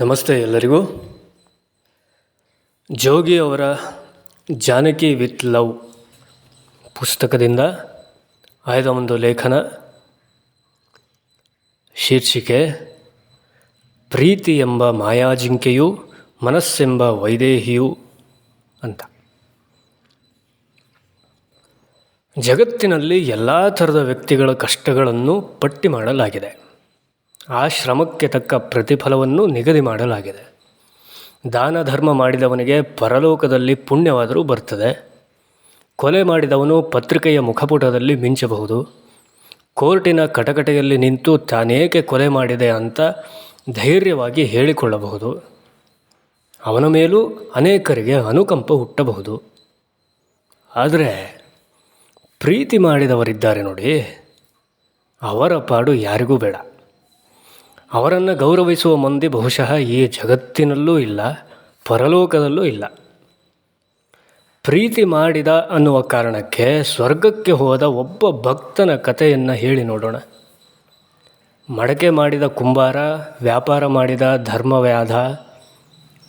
ನಮಸ್ತೆ ಎಲ್ಲರಿಗೂ. ಜೋಗಿ ಅವರ ಜಾನಕಿ ವಿತ್ ಲವ್ ಪುಸ್ತಕದಿಂದ ಆಯ್ದ ಒಂದು ಲೇಖನ. ಶೀರ್ಷಿಕೆ, ಪ್ರೀತಿ ಎಂಬ ಮಾಯಾಜಿಂಕೆಯು ಮನಸ್ಸೆಂಬ ವೈದೇಹಿಯು ಅಂತ. ಜಗತ್ತಿನಲ್ಲಿ ಎಲ್ಲ ಥರದ ವ್ಯಕ್ತಿಗಳ ಕಷ್ಟಗಳನ್ನು ಪಟ್ಟಿ ಮಾಡಲಾಗಿದೆ. ಆ ಶ್ರಮಕ್ಕೆ ತಕ್ಕ ಪ್ರತಿಫಲವನ್ನು ನಿಗದಿ ಮಾಡಲಾಗಿದೆ. ದಾನ ಧರ್ಮ ಮಾಡಿದವನಿಗೆ ಪರಲೋಕದಲ್ಲಿ ಪುಣ್ಯವಾದರೂ ಬರ್ತದೆ. ಕೊಲೆ ಮಾಡಿದವನು ಪತ್ರಿಕೆಯ ಮುಖಪುಟದಲ್ಲಿ ಮಿಂಚಬಹುದು. ಕೋರ್ಟಿನ ಕಟಕಟೆಯಲ್ಲಿ ನಿಂತು ತಾನೇಕೆ ಕೊಲೆ ಮಾಡಿದೆ ಅಂತ ಧೈರ್ಯವಾಗಿ ಹೇಳಿಕೊಳ್ಳಬಹುದು. ಅವನ ಮೇಲೂ ಅನೇಕರಿಗೆ ಅನುಕಂಪ ಹುಟ್ಟಬಹುದು. ಆದರೆ ಪ್ರೀತಿ ಮಾಡಿದವರಿದ್ದಾರೆ ನೋಡಿ. ಅವರ ಪಾಡು ಯಾರಿಗೂ ಬೇಡ. ಅವರನ್ನು ಗೌರವಿಸುವ ಮಂದಿ ಬಹುಶಃ ಈ ಜಗತ್ತಿನಲ್ಲೂ ಇಲ್ಲ, ಪರಲೋಕದಲ್ಲೂ ಇಲ್ಲ. ಪ್ರೀತಿ ಮಾಡಿದ ಅನ್ನುವ ಕಾರಣಕ್ಕೆ ಸ್ವರ್ಗಕ್ಕೆ ಹೋದ ಒಬ್ಬ ಭಕ್ತನ ಕಥೆಯನ್ನು ಹೇಳಿ ನೋಡೋಣ. ಮಡಕೆ ಮಾಡಿದ ಕುಂಬಾರ, ವ್ಯಾಪಾರ ಮಾಡಿದ ಧರ್ಮವ್ಯಾಧ,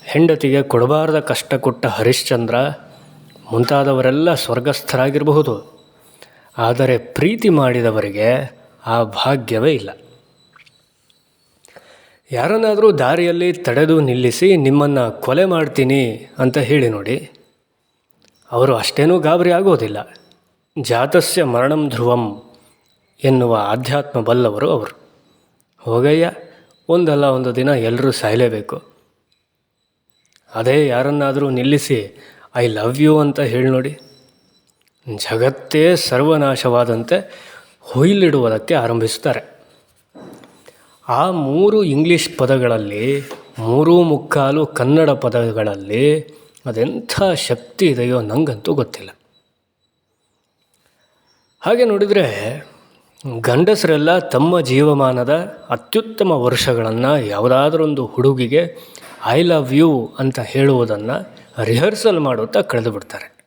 ಹೆಂಡತಿಗೆ ಕೊಡಬಾರದ ಕಷ್ಟ ಕೊಟ್ಟ ಹರಿಶ್ಚಂದ್ರ ಮುಂತಾದವರೆಲ್ಲ ಸ್ವರ್ಗಸ್ಥರಾಗಿರಬಹುದು. ಆದರೆ ಪ್ರೀತಿ ಮಾಡಿದವರಿಗೆ ಆ ಭಾಗ್ಯವೇ ಇಲ್ಲ. ಯಾರನ್ನಾದರೂ ದಾರಿಯಲ್ಲಿ ತಡೆದು ನಿಲ್ಲಿಸಿ ನಿಮ್ಮನ್ನು ಕೊಲೆ ಮಾಡ್ತೀನಿ ಅಂತ ಹೇಳಿ ನೋಡಿ. ಅವರು ಅಷ್ಟೇನೂ ಗಾಬರಿ ಆಗೋದಿಲ್ಲ. ಜಾತಸ್ಯ ಮರಣಂ ಧ್ರುವಂ ಎನ್ನುವ ಆಧ್ಯಾತ್ಮ ಬಲ್ಲವರು ಅವರು. ಹೋಗಯ್ಯ, ಒಂದಲ್ಲ ಒಂದು ದಿನ ಎಲ್ಲರೂ ಸಾಯಲೇಬೇಕು. ಅದೇ ಯಾರನ್ನಾದರೂ ನಿಲ್ಲಿಸಿ, ಐ ಲವ್ ಯು ಅಂತ ಹೇಳಿ ನೋಡಿ. ಜಗತ್ತೇ ಸರ್ವನಾಶವಾದಂತೆ ಹೊಯ್ಲಿಡುವುದಕ್ಕೆ ಆರಂಭಿಸುತ್ತಾರೆ. ಆ ಮೂರು ಇಂಗ್ಲೀಷ್ ಪದಗಳಲ್ಲಿ, ಮೂರೂ ಮುಕ್ಕಾಲು ಕನ್ನಡ ಪದಗಳಲ್ಲಿ ಅದೆಂಥ ಶಕ್ತಿ ಇದೆಯೋ ನನಗಂತೂ ಗೊತ್ತಿಲ್ಲ. ಹಾಗೆ ನೋಡಿದರೆ ಗಂಡಸರೆಲ್ಲ ತಮ್ಮ ಜೀವಮಾನದ ಅತ್ಯುತ್ತಮ ವರ್ಷಗಳನ್ನು ಯಾವುದಾದ್ರೊಂದು ಹುಡುಗಿಗೆ ಐ ಲವ್ ಯು ಅಂತ ಹೇಳುವುದನ್ನು ರಿಹರ್ಸಲ್ ಮಾಡುತ್ತಾ ಕಳೆದು ಬಿಡ್ತಾರೆ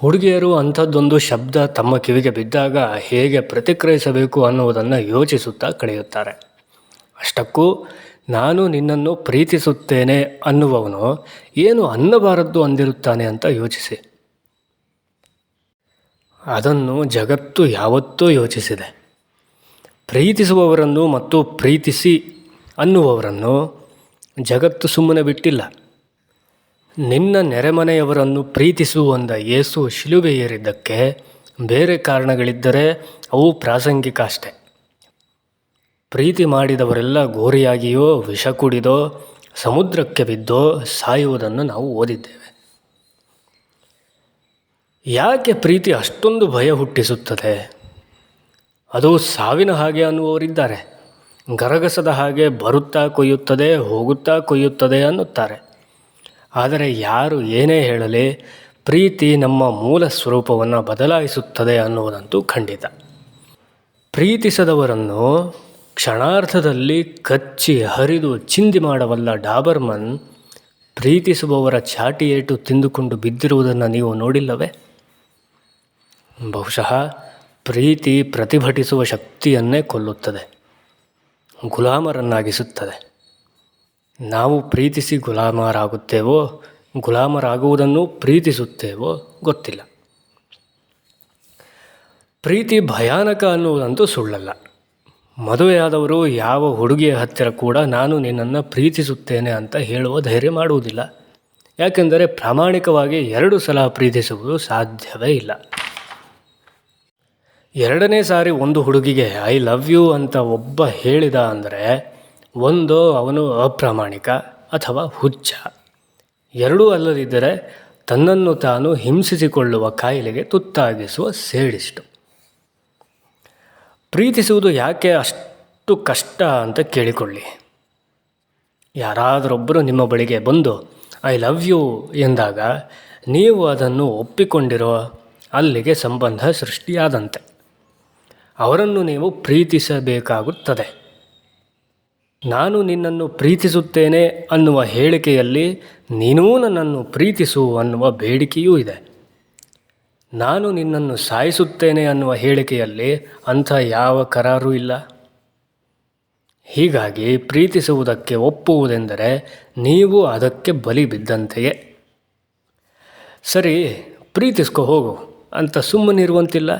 ಹುಡುಗಿಯರು ಅಂಥದ್ದೊಂದು ಶಬ್ದ ತಮ್ಮ ಕಿವಿಗೆ ಬಿದ್ದಾಗ ಹೇಗೆ ಪ್ರತಿಕ್ರಿಯಿಸಬೇಕು ಅನ್ನುವುದನ್ನು ಯೋಚಿಸುತ್ತಾ ಕಳೆಯುತ್ತಾರೆ. ಅಷ್ಟಕ್ಕೂ ನಾನು ನಿನ್ನನ್ನು ಪ್ರೀತಿಸುತ್ತೇನೆ ಅನ್ನುವವನು ಏನು ಅನ್ನಬಾರದ್ದು ಅಂದಿರುತ್ತಾನೆ ಅಂತ ಯೋಚಿಸಿ. ಅದನ್ನು ಜಗತ್ತು ಯಾವತ್ತೂ ಯೋಚಿಸಿದೆ. ಪ್ರೀತಿಸುವವರನ್ನು ಮತ್ತು ಪ್ರೀತಿಸಿ ಅನ್ನುವವರನ್ನು ಜಗತ್ತು ಸುಮ್ಮನೆ ಬಿಟ್ಟಿಲ್ಲ. ನಿನ್ನ ನೆರೆಮನೆಯವರನ್ನು ಪ್ರೀತಿಸುವಂದ ಯೇಸು ಶಿಲುಬೆ ಏರಿದ್ದಕ್ಕೆ ಬೇರೆ ಕಾರಣಗಳಿದ್ದರೆ ಅವು ಪ್ರಾಸಂಗಿಕ ಅಷ್ಟೆ. ಪ್ರೀತಿ ಮಾಡಿದವರೆಲ್ಲ ಗೋರಿಯಾಗಿಯೋ, ವಿಷ ಕುಡಿದೋ, ಸಮುದ್ರಕ್ಕೆ ಬಿದ್ದೋ ಸಾಯುವುದನ್ನು ನಾವು ಓದಿದ್ದೇವೆ. ಯಾಕೆ ಪ್ರೀತಿ ಅಷ್ಟೊಂದು ಭಯ ಹುಟ್ಟಿಸುತ್ತದೆ? ಅದು ಸಾವಿನ ಹಾಗೆ ಅನ್ನುವವರಿದ್ದಾರೆ. ಗರಗಸದ ಹಾಗೆ ಬರುತ್ತಾ ಕೊಯ್ಯುತ್ತದೆ, ಹೋಗುತ್ತಾ ಕೊಯ್ಯುತ್ತದೆ ಅನ್ನುತ್ತಾರೆ. ಆದರೆ ಯಾರು ಏನೇ ಹೇಳಲಿ, ಪ್ರೀತಿ ನಮ್ಮ ಮೂಲ ಸ್ವರೂಪವನ್ನು ಬದಲಾಯಿಸುತ್ತದೆ ಅನ್ನುವುದಂತೂ ಖಂಡಿತ. ಪ್ರೀತಿಸದವರನ್ನು ಕ್ಷಣಾರ್ಧದಲ್ಲಿ ಕಚ್ಚಿ ಹರಿದು ಚಿಂದಿ ಮಾಡಬಲ್ಲ ಡಾಬರ್ಮನ್ ಪ್ರೀತಿಸುವವರ ಚಾಟಿ ತಿಂದುಕೊಂಡು ಬಿದ್ದಿರುವುದನ್ನು ನೀವು ನೋಡಿಲ್ಲವೇ? ಬಹುಶಃ ಪ್ರೀತಿ ಪ್ರತಿಭಟಿಸುವ ಶಕ್ತಿಯನ್ನೇ ಕೊಲ್ಲುತ್ತದೆ, ಗುಲಾಮರನ್ನಾಗಿಸುತ್ತದೆ. ನಾವು ಪ್ರೀತಿಸಿ ಗುಲಾಮರಾಗುತ್ತೇವೋ, ಗುಲಾಮರಾಗುವುದನ್ನು ಪ್ರೀತಿಸುತ್ತೇವೋ ಗೊತ್ತಿಲ್ಲ. ಪ್ರೀತಿ ಭಯಾನಕ ಅನ್ನುವುದಂತೂ ಸುಳ್ಳಲ್ಲ. ಮದುವೆಯಾದವರು ಯಾವ ಹುಡುಗಿಯ ಹತ್ತಿರ ಕೂಡ ನಾನು ನಿನ್ನನ್ನು ಪ್ರೀತಿಸುತ್ತೇನೆ ಅಂತ ಹೇಳುವ ಧೈರ್ಯ ಮಾಡುವುದಿಲ್ಲ. ಯಾಕೆಂದರೆ ಪ್ರಾಮಾಣಿಕವಾಗಿ ಎರಡು ಸಲ ಪ್ರೀತಿಸುವುದು ಸಾಧ್ಯವೇ ಇಲ್ಲ. ಎರಡನೇ ಸಾರಿ ಒಂದು ಹುಡುಗಿಗೆ ಐ ಲವ್ ಯು ಅಂತ ಒಬ್ಬ ಹೇಳಿದ ಅಂದರೆ ಒಂದು ಅವನು ಅಪ್ರಾಮಾಣಿಕ ಅಥವಾ ಹುಚ್ಚ. ಎರಡೂ ಅಲ್ಲದಿದ್ದರೆ ತನ್ನನ್ನು ತಾನು ಹಿಂಸಿಸಿಕೊಳ್ಳುವ ಕಾಯಿಲೆಗೆ ತುತ್ತಾಗಿಸುವ ಸೇಡಿಸ್ಟು ಪ್ರೀತಿಸುವುದು ಯಾಕೆ ಅಷ್ಟು ಕಷ್ಟ ಅಂತ ಕೇಳಿಕೊಳ್ಳಿ. ಯಾರಾದರೊಬ್ಬರು ನಿಮ್ಮ ಬಳಿಗೆ ಬಂದು, ಐ ಲವ್ ಯು ಎಂದಾಗ ನೀವು ಅದನ್ನು ಒಪ್ಪಿಕೊಂಡಿರೋ ಅಲ್ಲಿಗೆ ಸಂಬಂಧ ಸೃಷ್ಟಿಯಾದಂತೆ. ಅವರನ್ನು ನೀವು ಪ್ರೀತಿಸಬೇಕಾಗುತ್ತದೆ. ನಾನು ನಿನ್ನನ್ನು ಪ್ರೀತಿಸುತ್ತೇನೆ ಅನ್ನುವ ಹೇಳಿಕೆಯಲ್ಲಿ ನೀನೂ ನನ್ನನ್ನು ಪ್ರೀತಿಸು ಅನ್ನುವ ಬೇಡಿಕೆಯೂ ಇದೆ. ನಾನು ನಿನ್ನನ್ನು ಸಾಯಿಸುತ್ತೇನೆ ಅನ್ನುವ ಹೇಳಿಕೆಯಲ್ಲಿ ಅಂಥ ಯಾವ ಕರಾರೂ ಇಲ್ಲ. ಹೀಗಾಗಿ ಪ್ರೀತಿಸುವುದಕ್ಕೆ ಒಪ್ಪುವುದೆಂದರೆ ನೀವು ಅದಕ್ಕೆ ಬಲಿ ಬಿದ್ದಂತೆಯೇ. ಸರಿ, ಪ್ರೀತಿಸ್ಕೊ ಹೋಗು, ಅಂತ ಸುಮ್ಮನಿರುವಂತಿಲ್ಲ.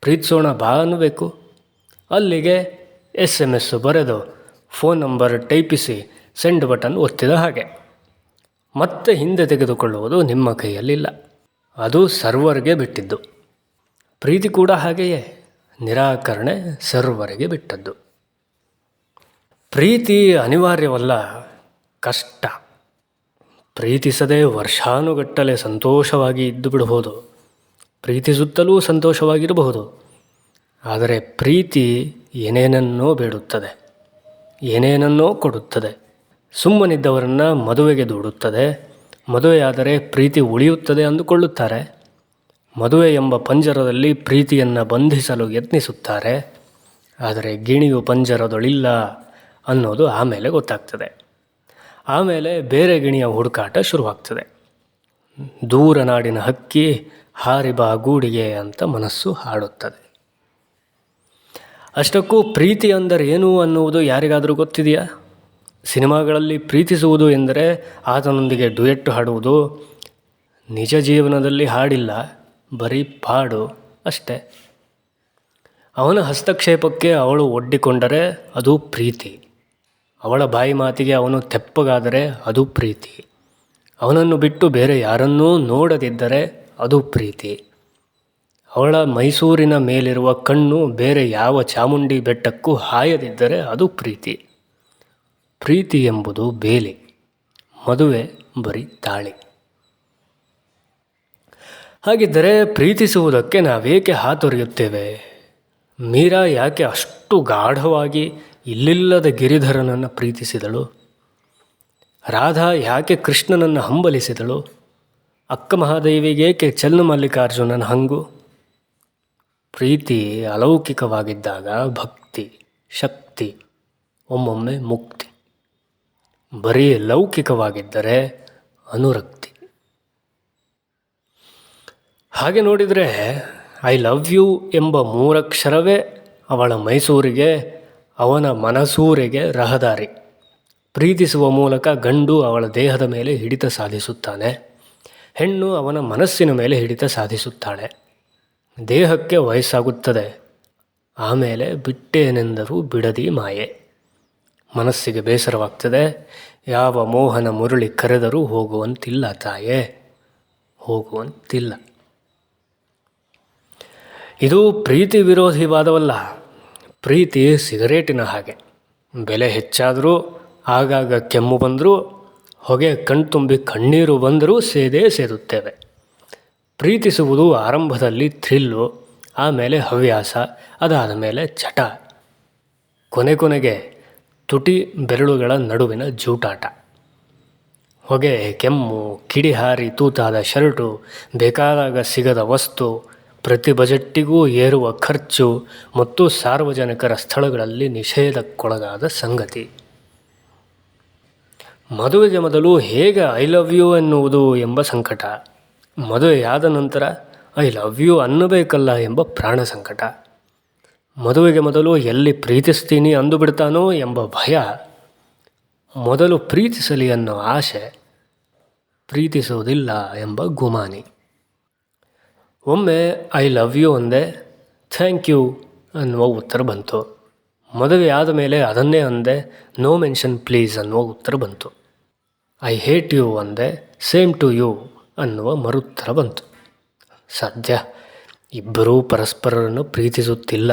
ಪ್ರೀತಿಸೋಣ ಬಾ ಅನ್ನಬೇಕು ಅಲ್ಲಿಗೆ ಎಸ್ ಎಂ ಎಸ್ಸು ಬರೆದು ಫೋನ್ ನಂಬರ್ ಟೈಪಿಸಿ ಸೆಂಡ್ ಬಟನ್ ಒತ್ತಿದ ಹಾಗೆ. ಮತ್ತೆ ಹಿಂದೆ ತೆಗೆದುಕೊಳ್ಳುವುದು ನಿಮ್ಮ ಕೈಯಲ್ಲಿಲ್ಲ. ಅದು ಸರ್ವರ್ಗೆ ಬಿಟ್ಟಿದ್ದು. ಪ್ರೀತಿ ಕೂಡ ಹಾಗೆಯೇ. ನಿರಾಕರಣೆ ಸರ್ವರಿಗೆ ಬಿಟ್ಟದ್ದು. ಪ್ರೀತಿ ಅನಿವಾರ್ಯವಲ್ಲ, ಕಷ್ಟ. ಪ್ರೀತಿಸದೆ ವರ್ಷಾನುಗಟ್ಟಲೆ ಸಂತೋಷವಾಗಿ ಇದ್ದು ಬಿಡಬಹುದು. ಪ್ರೀತಿಸುತ್ತಲೂ ಸಂತೋಷವಾಗಿರಬಹುದು. ಆದರೆ ಪ್ರೀತಿ ಏನೇನನ್ನೋ ಬೇಡುತ್ತದೆ. ಏನೇನನ್ನೋ ಕೊಡುತ್ತದೆ. ಸುಮ್ಮನಿದ್ದವರನ್ನು ಮದುವೆಗೆ ದೂಡುತ್ತದೆ. ಮದುವೆಯಾದರೆ ಪ್ರೀತಿ ಉಳಿಯುತ್ತದೆ ಅಂದುಕೊಳ್ಳುತ್ತಾರೆ. ಮದುವೆ ಎಂಬ ಪಂಜರದಲ್ಲಿ ಪ್ರೀತಿಯನ್ನು ಬಂಧಿಸಲು ಯತ್ನಿಸುತ್ತಾರೆ. ಆದರೆ ಗಿಣಿಯು ಪಂಜರದೊಳಿಲ್ಲ ಅನ್ನೋದು ಆಮೇಲೆ ಗೊತ್ತಾಗ್ತದೆ. ಆಮೇಲೆ ಬೇರೆ ಗಿಣಿಯ ಹುಡುಕಾಟ ಶುರುವಾಗ್ತದೆ. ದೂರ ನಾಡಿನ ಹಕ್ಕಿ ಹಾರಿಬಾ ಗೂಡಿಗೆ ಅಂತ ಮನಸ್ಸು ಹಾಡುತ್ತದೆ. ಅಷ್ಟಕ್ಕೂ ಪ್ರೀತಿ ಅಂದರೆ ಏನು ಅನ್ನುವುದು ಯಾರಿಗಾದರೂ ಗೊತ್ತಿದೆಯಾ? ಸಿನಿಮಾಗಳಲ್ಲಿ ಪ್ರೀತಿಸುವುದು ಎಂದರೆ ಆತನೊಂದಿಗೆ ಡುಯೆಟ್ಟು ಹಾಡುವುದು. ನಿಜ ಜೀವನದಲ್ಲಿ ಹಾಡಿಲ್ಲ, ಬರೀ ಪಾಡು ಅಷ್ಟೇ. ಅವನ ಹಸ್ತಕ್ಷೇಪಕ್ಕೆ ಅವಳು ಒಡ್ಡಿಕೊಂಡರೆ ಅದು ಪ್ರೀತಿ. ಅವಳ ಬಾಯಿ ಮಾತಿಗೆ ಅವನು ತೆಪ್ಪಗಾದರೆ ಅದು ಪ್ರೀತಿ. ಅವನನ್ನು ಬಿಟ್ಟು ಬೇರೆ ಯಾರನ್ನೂ ನೋಡದಿದ್ದರೆ ಅದು ಪ್ರೀತಿ. ಅವಳ ಮೈಸೂರಿನ ಮೇಲಿರುವ ಕಣ್ಣು ಬೇರೆ ಯಾವ ಚಾಮುಂಡಿ ಬೆಟ್ಟಕ್ಕೂ ಹಾಯದಿದ್ದರೆ ಅದು ಪ್ರೀತಿ. ಪ್ರೀತಿ ಎಂಬುದು ಬೇಲಿ, ಮದುವೆ ಬರೀ ತಾಳಿ. ಹಾಗಿದ್ದರೆ ಪ್ರೀತಿಸುವುದಕ್ಕೆ ನಾವೇಕೆ ಹಾತೊರೆಯುತ್ತೇವೆ? ಮೀರಾ ಯಾಕೆ ಅಷ್ಟು ಗಾಢವಾಗಿ ಇಲ್ಲಿಲ್ಲದ ಗಿರಿಧರನನ್ನು ಪ್ರೀತಿಸಿದಳು? ರಾಧಾ ಯಾಕೆ ಕೃಷ್ಣನನ್ನು ಹಂಬಲಿಸಿದಳು? ಅಕ್ಕ ಮಹಾದೇವಿಗೇಕೆ ಚನ್ನಮಲ್ಲಿಕಾರ್ಜುನನ ಹಂಗು? ಪ್ರೀತಿ ಅಲೌಕಿಕವಾಗಿದ್ದಾಗ ಭಕ್ತಿ, ಶಕ್ತಿ, ಒಮ್ಮೊಮ್ಮೆ ಮುಕ್ತಿ. ಬರೀ ಲೌಕಿಕವಾಗಿದ್ದರೆ ಅನುರಕ್ತಿ. ಹಾಗೆ ನೋಡಿದರೆ, ಐ ಲವ್ ಯು ಎಂಬ ಮೂರಕ್ಷರವೇ ಅವಳ ಮೈಸೂರಿಗೆ, ಅವನ ಮನಸೂರಿಗೆ ರಹದಾರಿ. ಪ್ರೀತಿಸುವ ಮೂಲಕ ಗಂಡು ಅವಳ ದೇಹದ ಮೇಲೆ ಹಿಡಿತ ಸಾಧಿಸುತ್ತಾನೆ. ಹೆಣ್ಣು ಅವನ ಮನಸ್ಸಿನ ಮೇಲೆ ಹಿಡಿತ ಸಾಧಿಸುತ್ತಾಳೆ. ದೇಹಕ್ಕೆ ವಯಸ್ಸಾಗುತ್ತದೆ. ಆಮೇಲೆ ಬಿಟ್ಟೇನೆಂದರೂ ಬಿಡದಿ ಮಾಯೆ. ಮನಸ್ಸಿಗೆ ಬೇಸರವಾಗ್ತದೆ. ಯಾವ ಮೋಹನ ಮುರಳಿ ಕರೆದರೂ ಹೋಗುವಂತಿಲ್ಲ ತಾಯೇ. ಹೋಗುವಂತಿಲ್ಲ. ಇದು ಪ್ರೀತಿ ವಿರೋಧಿ ವಾದವಲ್ಲ. ಪ್ರೀತಿ ಸಿಗರೇಟಿನ ಹಾಗೆ. ಬೆಲೆ ಹೆಚ್ಚಾದರೂ, ಆಗಾಗ ಕೆಮ್ಮು ಬಂದರೂ, ಹೊಗೆ ಕಣ್ತುಂಬಿ ಕಣ್ಣೀರು ಬಂದರೂ ಸೇದೇ ಸೇದುತ್ತೇವೆ. ಪ್ರೀತಿಸುವುದು ಆರಂಭದಲ್ಲಿ ಥ್ರಿಲ್ಲು, ಆಮೇಲೆ ಹವ್ಯಾಸ, ಅದಾದ ಮೇಲೆ ಚಟ. ಕೊನೆ ಕೊನೆಗೆ ತುಟಿ ಬೆರಳುಗಳ ನಡುವಿನ ಜೂಟಾಟ. ಹೊಗೆ, ಕೆಮ್ಮು, ಕಿಡಿಹಾರಿ ತೂತಾದ ಶರ್ಟು, ಬೇಕಾದಾಗ ಸಿಗದ ವಸ್ತು, ಪ್ರತಿ ಬಜೆಟ್ಟಿಗೂ ಏರುವ ಖರ್ಚು ಮತ್ತು ಸಾರ್ವಜನಿಕರ ಸ್ಥಳಗಳಲ್ಲಿ ನಿಷೇಧಕ್ಕೊಳಗಾದ ಸಂಗತಿ. ಮದುವೆಗೆ ಮೊದಲು ಹೇಗೆ ಐ ಲವ್ ಯು ಎನ್ನುವುದು ಎಂಬ ಸಂಕಟ. ಮದುವೆಯಾದ ನಂತರ ಐ ಲವ್ ಯು ಅನ್ನಬೇಕಲ್ಲ ಎಂಬ ಪ್ರಾಣ ಸಂಕಟ. ಮದುವೆಗೆ ಮೊದಲು ಎಲ್ಲಿ ಪ್ರೀತಿಸ್ತೀನಿ ಅಂದು ಬಿಡ್ತಾನೋ ಎಂಬ ಭಯ. ಮೊದಲು ಪ್ರೀತಿಸಲಿ ಅನ್ನೋ ಆಸೆ. ಪ್ರೀತಿಸೋದಿಲ್ಲ ಎಂಬ ಗುಮಾನಿ. ಒಮ್ಮೆ ಐ ಲವ್ ಯು ಅಂದೆ, ಥ್ಯಾಂಕ್ ಯು ಅನ್ನುವ ಉತ್ತರ ಬಂತು. ಮದುವೆ ಆದ ಮೇಲೆ ಅದನ್ನೇ ಅಂದೆ, ನೋ ಮೆನ್ಷನ್ ಪ್ಲೀಸ್ ಅನ್ನುವ ಉತ್ತರ ಬಂತು. ಐ ಹೇಟ್ ಯು ಅಂದೆ, ಸೇಮ್ ಟು ಯು ಅನ್ನುವ ಮರುತ್ತರ ಬಂತು. ಸದ್ಯ ಇಬ್ಬರೂ ಪರಸ್ಪರರನ್ನು ಪ್ರೀತಿಸುತ್ತಿಲ್ಲ.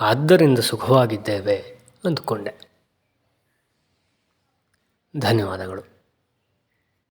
ಆದ್ದರಿಂದ ಸುಖವಾಗಿದ್ದೇವೆ ಅಂದುಕೊಂಡೆ. ಧನ್ಯವಾದಗಳು.